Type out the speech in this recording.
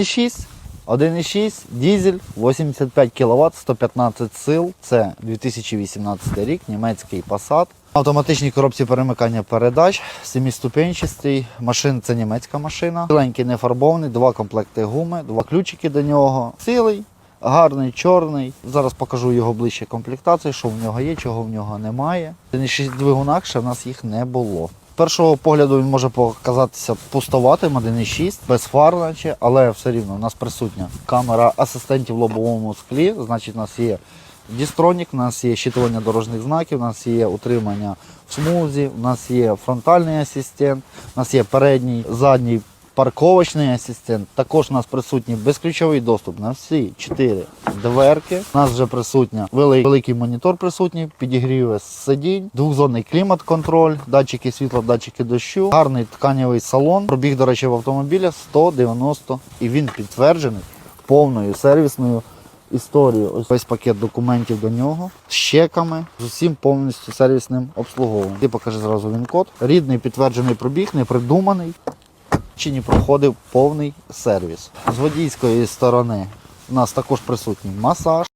1,6, 1,6, дізель, 85 кВт, 115 сил. Це 2018 рік, німецький Passat. Автоматичній коробці перемикання передач, семиступенчастий. Машина це німецька машина. Біленький не фарбований, два комплекти гуми, два ключики до нього. Цілий, гарний, чорний. Зараз покажу його ближче комплектацію, що в нього є, чого в нього немає. В 1,6 двигунах ще в нас їх не було. Першого погляду він може показатися пустоватим, 1,6, без фар, наче, але все рівно у нас присутня камера асистентів в лобовому склі. Значить, у нас є дістронік, у нас є щитування дорожніх знаків, у нас є утримання в смузі, у нас є фронтальний асистент, у нас є передній, задній парковочний асистент. Також у нас присутній безключовий доступ на всі чотири дверки. У нас вже присутня великий, великий монітор присутній, підігріве сидінь, двохзонний клімат-контроль, датчики світла, датчики дощу, гарний тканєвий салон. Пробіг, до речі, в автомобіля 190 і він підтверджений повною сервісною історією. Ось весь пакет документів до нього з чеками, з усім повністю сервісним обслуговуванням. Ти покажи зразу він код. Рідний підтверджений пробіг, не придуманий. Не проходив повний сервіс. З водійської сторони у нас також присутній масаж,